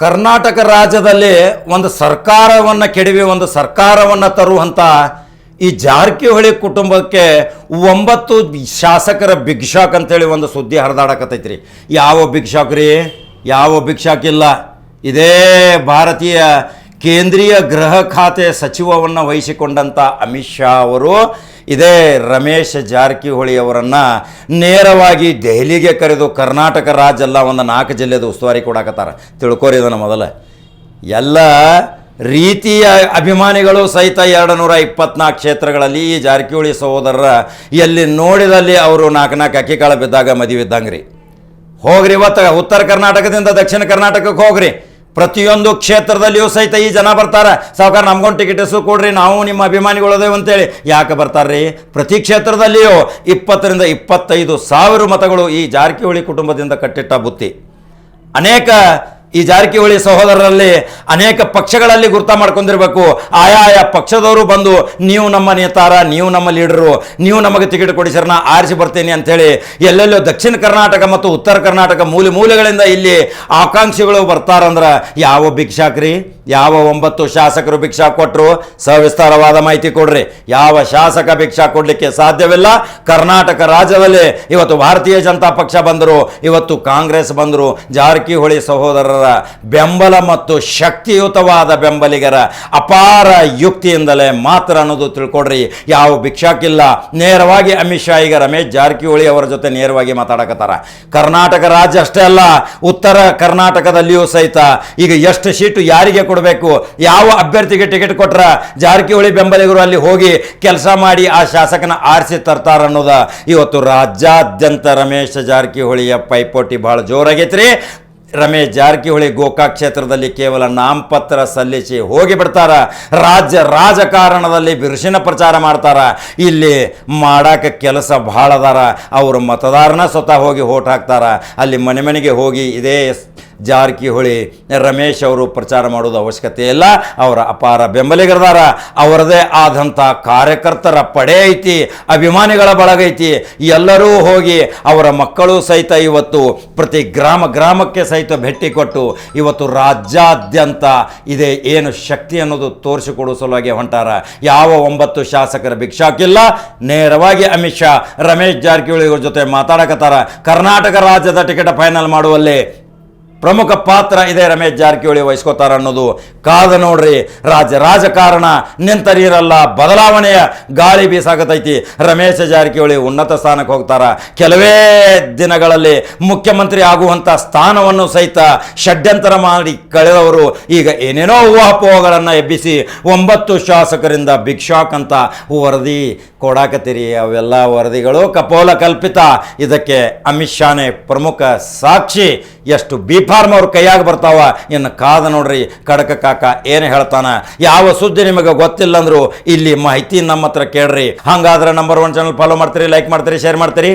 ಕರ್ನಾಟಕ ರಾಜ್ಯದಲ್ಲಿ ಒಂದು ಸರ್ಕಾರವನ್ನು ಕೆಡವಿ, ಒಂದು ಸರ್ಕಾರವನ್ನು ತರುವಂಥ ಈ ಜಾರಕಿಹೊಳಿ ಕುಟುಂಬಕ್ಕೆ ಒಂಬತ್ತು ಶಾಸಕರ ಬಿಗ್ ಶಾಕ್ ಅಂತೇಳಿ ಒಂದು ಸುದ್ದಿ ಹರಿದಾಡಕತ್ತೈತ್ರಿ. ಯಾವ ಬಿಗ್ ರೀ? ಯಾವ ಬಿಗ್ ಶಾಕ್ ಇಲ್ಲ? ಇದೇ ಭಾರತೀಯ ಕೇಂದ್ರೀಯ ಗೃಹ ಖಾತೆ ಸಚಿವವನ್ನು ವಹಿಸಿಕೊಂಡಂಥ ಅಮಿತ್ ಶಾ ಅವರು, ಇದೇ ರಮೇಶ್ ಜಾರಕಿಹೊಳಿ ಅವರನ್ನು ನೇರವಾಗಿ ದೆಹಲಿಗೆ ಕರೆದು ಕರ್ನಾಟಕ ರಾಜ್ಯ ಎಲ್ಲ ಒಂದು ನಾಲ್ಕು ಜಿಲ್ಲೆದು ಉಸ್ತುವಾರಿ ಕೊಡಾಕತ್ತಾರ. ತಿಳ್ಕೊರಿ ಇದನ್ನು ಮೊದಲು. ಎಲ್ಲ ರೀತಿಯ ಅಭಿಮಾನಿಗಳು ಸಹಿತ ಎರಡು ನೂರ ಇಪ್ಪತ್ನಾಲ್ಕು ಕ್ಷೇತ್ರಗಳಲ್ಲಿ ಈ ಜಾರಕಿಹೊಳಿ ಸಹೋದರರ ಎಲ್ಲಿ ನೋಡಿದಲ್ಲಿ ಅವರು ನಾಲ್ಕು ನಾಲ್ಕು ಅಕ್ಕಿ ಕಾಳ ಬಿದ್ದಾಗ ಮದುವೆ ಇದ್ದಂಗೆ ರೀ ಹೋಗ್ರಿ ಇವತ್ತು ಉತ್ತರ ಕರ್ನಾಟಕದಿಂದ ದಕ್ಷಿಣ ಕರ್ನಾಟಕಕ್ಕೆ ಹೋಗ್ರಿ. ಪ್ರತಿಯೊಂದು ಕ್ಷೇತ್ರದಲ್ಲಿಯೂ ಸಹಿತ ಈ ಜನ ಬರ್ತಾರೆ. ಸಾವುಕಾರ, ನಮ್ಗೊಂದು ಟಿಕೆಟ್ ಹೆಸರು ಕೊಡ್ರಿ, ನಾವು ನಿಮ್ಮ ಅಭಿಮಾನಿಗಳದೇವು ಅಂತೇಳಿ. ಯಾಕೆ ಬರ್ತಾರ್ರಿ? ಪ್ರತಿ ಕ್ಷೇತ್ರದಲ್ಲಿಯೂ ಇಪ್ಪತ್ತರಿಂದ ಇಪ್ಪತ್ತೈದು ಸಾವಿರ ಮತಗಳು ಈ ಜಾರಕಿಹೊಳಿ ಕುಟುಂಬದಿಂದ ಕಟ್ಟಿಟ್ಟ ಬುತ್ತಿ. ಅನೇಕ ಈ ಜಾರಕಿಹೊಳಿ ಸಹೋದರರಲ್ಲಿ ಅನೇಕ ಪಕ್ಷಗಳಲ್ಲಿ ಗುರ್ತ ಮಾಡ್ಕೊಂಡಿರ್ಬೇಕು. ಆಯಾ ಪಕ್ಷದವರು ಬಂದು, ನೀವು ನಮ್ಮ ನೇತಾರ, ನೀವು ನಮ್ಮ ಲೀಡರು, ನೀವು ನಮಗೆ ಟಿಕೆಟ್ ಕೊಡಿಸರ್ ನಾ ಆರಿಸಿ ಬರ್ತೀನಿ ಅಂಥೇಳಿ ಎಲ್ಲೆಲ್ಲೋ ದಕ್ಷಿಣ ಕರ್ನಾಟಕ ಮತ್ತು ಉತ್ತರ ಕರ್ನಾಟಕ ಮೂಲೆ ಮೂಲೆಗಳಿಂದ ಇಲ್ಲಿ ಆಕಾಂಕ್ಷಿಗಳು ಬರ್ತಾರಂದ್ರೆ ಯಾವ ಭಿಕ್ಷಾಕ್ರಿ? ಯಾವ ಒಂಬತ್ತು ಶಾಸಕರು ಭಿಕ್ಷಾ ಕೊಟ್ಟರು ಸವಿಸ್ತಾರವಾದ ಮಾಹಿತಿ ಕೊಡ್ರಿ. ಯಾವ ಶಾಸಕ ಭಿಕ್ಷಾ ಕೊಡಲಿಕ್ಕೆ ಸಾಧ್ಯವಿಲ್ಲ? ಕರ್ನಾಟಕ ರಾಜ್ಯದಲ್ಲಿ ಇವತ್ತು ಭಾರತೀಯ ಜನತಾ ಪಕ್ಷ ಬಂದರು, ಇವತ್ತು ಕಾಂಗ್ರೆಸ್ ಬಂದರು, ಜಾರಕಿಹೊಳಿ ಸಹೋದರರ ಬೆಂಬಲ ಮತ್ತು ಶಕ್ತಿಯುತವಾದ ಬೆಂಬಲಿಗರ ಅಪಾರ ಯುಕ್ತಿಯಿಂದಲೇ ಮಾತ್ರ ಅನ್ನೋದು ತಿಳ್ಕೊಡ್ರಿ. ಯಾವ ಭಿಕ್ಷಾಕಿಲ್ಲ. ನೇರವಾಗಿ ಅಮಿತ್ ಶಾ, ಈಗ ರಮೇಶ್ ಜಾರಕಿಹೊಳಿ ಅವರ ಜೊತೆ ನೇರವಾಗಿ ಮಾತಾಡಕತ್ತಾರ. ಕರ್ನಾಟಕ ರಾಜ್ಯ ಅಷ್ಟೇ ಅಲ್ಲ, ಉತ್ತರ ಕರ್ನಾಟಕದಲ್ಲಿಯೂ ಸಹಿತ ಈಗ ಎಷ್ಟು ಸೀಟು ಯಾರಿಗೆ ಕೊಡಬೇಕು, ಯಾವ ಅಭ್ಯರ್ಥಿಗೆ ಟಿಕೆಟ್ ಕೊಟ್ರ ಜಾರಕಿಹೊಳಿ ಬೆಂಬಲಿಗರು ಅಲ್ಲಿ ಹೋಗಿ ಕೆಲಸ ಮಾಡಿ ಆ ಶಾಸಕನ ಆರಿಸಿ ತರ್ತಾರ ಅನ್ನೋದ ಇವತ್ತು ರಾಜ್ಯಾದ್ಯಂತ ರಮೇಶ್ ಜಾರಕಿಹೊಳಿಯ ಪೈಪೋಟಿ ಬಹಳ ಜೋರಾಗೈತ್ರಿ. ರಮೇಶ್ ಜಾರಕಿಹೊಳಿ ಗೋಕಾಕ್ ಕ್ಷೇತ್ರದಲ್ಲಿ ಕೇವಲ ನಾಮಪತ್ರ ಸಲ್ಲಿಸಿ ಹೋಗಿ ಬಿಡ್ತಾರ. ರಾಜ್ಯ ರಾಜಕಾರಣದಲ್ಲಿ ಬಿರುಸಿನ ಪ್ರಚಾರ ಮಾಡ್ತಾರ. ಇಲ್ಲಿ ಮಾಡಾಕ ಕೆಲಸ ಭಾಳ ಅದಾರ. ಅವರು ಮತದಾರನ ಸ್ವತಃ ಹೋಗಿ ಓಟ್ ಹಾಕ್ತಾರ. ಅಲ್ಲಿ ಮನೆ ಮನೆಗೆ ಹೋಗಿ ಇದೇ ಜಾರಕಿಹೊಳಿ, ರಮೇಶ್ ಅವರು ಪ್ರಚಾರ ಮಾಡೋದು ಅವಶ್ಯಕತೆ ಇಲ್ಲ. ಅವರ ಅಪಾರ ಬೆಂಬಲಿಗರದಾರ. ಅವರದೇ ಆದಂಥ ಕಾರ್ಯಕರ್ತರ ಪಡೆ ಐತಿ, ಅಭಿಮಾನಿಗಳ ಬಳಗ ಐತಿ. ಎಲ್ಲರೂ ಹೋಗಿ ಅವರ ಮಕ್ಕಳು ಸಹಿತ ಇವತ್ತು ಪ್ರತಿ ಗ್ರಾಮ ಗ್ರಾಮಕ್ಕೆ ಸಹಿತ ಭೇಟಿ ಕೊಟ್ಟು ಇವತ್ತು ರಾಜ್ಯಾದ್ಯಂತ ಇದೇ ಏನು ಶಕ್ತಿ ಅನ್ನೋದು ತೋರಿಸಿಕೊಡುವ ಸಲುವಾಗಿ ಹೊಂಟಾರ. ಯಾವ ಒಂಬತ್ತು ಶಾಸಕರ ಭಿಕ್ಷಾಕಿಲ್ಲ. ನೇರವಾಗಿ ಅಮಿತ್ ಶಾ, ರಮೇಶ್ ಜಾರಕಿಹೊಳಿ ಅವ್ರ ಜೊತೆ ಮಾತಾಡಕತ್ತಾರ. ಕರ್ನಾಟಕ ರಾಜ್ಯದ ಟಿಕೆಟ್ ಫೈನಲ್ ಮಾಡುವಲ್ಲಿ ಪ್ರಮುಖ ಪಾತ್ರ ಇದೆ ರಮೇಶ್ ಜಾರಕಿಹೊಳಿ ವಹಿಸ್ಕೋತಾರ ಅನ್ನೋದು ಕಾದ ನೋಡ್ರಿ. ರಾಜ, ರಾಜಕಾರಣ ನಿಂತರಿರಲ್ಲ ಬದಲಾವಣೆಯ ಗಾಳಿ ಬೀಸಾಗತೈತಿ ರಮೇಶ್ ಜಾರಕಿಹೊಳಿ ಉನ್ನತ ಸ್ಥಾನಕ್ಕೆ ಹೋಗ್ತಾರ. ಕೆಲವೇ ದಿನಗಳಲ್ಲಿ ಮುಖ್ಯಮಂತ್ರಿ ಆಗುವಂಥ ಸ್ಥಾನವನ್ನು ಸಹಿತ ಷಡ್ಯಂತರ ಮಾಡಿ ಕಳೆದವರು ಈಗ ಏನೇನೋ ಊಹಾಪೋಹಗಳನ್ನು ಎಬ್ಬಿಸಿ ಒಂಬತ್ತು ಶಾಸಕರಿಂದ ಬಿಗ್ ಶಾಕ್ ಅಂತ ವರದಿ ಕೊಡಾಕತ್ತೀರಿ. ಅವೆಲ್ಲ ವರದಿಗಳು ಕಪೋಲ ಕಲ್ಪಿತ ಇದಕ್ಕೆ ಅಮಿತ್ ಶಾನೇ ಪ್ರಮುಖ ಸಾಕ್ಷಿ. ಎಷ್ಟು ಬಿ ಫಾರ್ಮ್ ಅವ್ರ ಕೈಯಾಗ ಬರ್ತಾವ. ಇನ್ನು ಕಾದ ನೋಡ್ರಿ, ಕಡಕ ಕಾಕ, ಏನು ಹೇಳ್ತಾನ? ಯಾವ ಸುದ್ದಿ ನಿಮಗೆ ಗೊತ್ತಿಲ್ಲ ಅಂದ್ರು ಇಲ್ಲಿ ಮಾಹಿತಿ ನಮ್ಮ ಹತ್ರ ಕೇಳ್ರಿ. ಹಂಗಾದ್ರೆ ನಂಬರ್ ಒನ್ ಚಾನಲ್ ಫಾಲೋ ಮಾಡ್ತೀರಿ ಲೈಕ್ ಮಾಡ್ತೀರಿ ಶೇರ್ ಮಾಡ್ತೀರಿ.